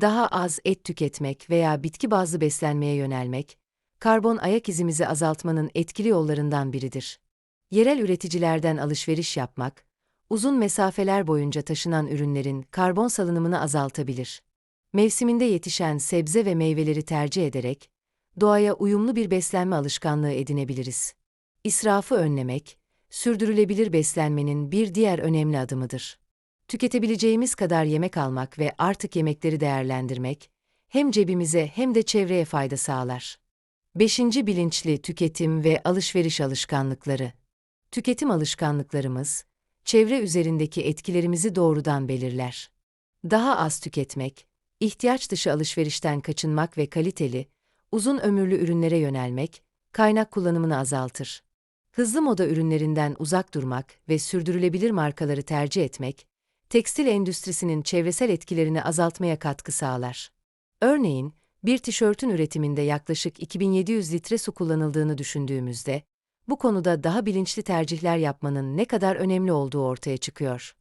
Daha az et tüketmek veya bitki bazlı beslenmeye yönelmek, karbon ayak izimizi azaltmanın etkili yollarından biridir. Yerel üreticilerden alışveriş yapmak, uzun mesafeler boyunca taşınan ürünlerin karbon salınımını azaltabilir. Mevsiminde yetişen sebze ve meyveleri tercih ederek, doğaya uyumlu bir beslenme alışkanlığı edinebiliriz. İsrafı önlemek, sürdürülebilir beslenmenin bir diğer önemli adımıdır. Tüketebileceğimiz kadar yemek almak ve artık yemekleri değerlendirmek, hem cebimize hem de çevreye fayda sağlar. 5. Bilinçli tüketim ve alışveriş alışkanlıkları. Tüketim alışkanlıklarımız, çevre üzerindeki etkilerimizi doğrudan belirler. Daha az tüketmek, ihtiyaç dışı alışverişten kaçınmak ve kaliteli, uzun ömürlü ürünlere yönelmek, kaynak kullanımını azaltır. Hızlı moda ürünlerinden uzak durmak ve sürdürülebilir markaları tercih etmek, tekstil endüstrisinin çevresel etkilerini azaltmaya katkı sağlar. Örneğin, bir tişörtün üretiminde yaklaşık 2700 litre su kullanıldığını düşündüğümüzde, bu konuda daha bilinçli tercihler yapmanın ne kadar önemli olduğu ortaya çıkıyor.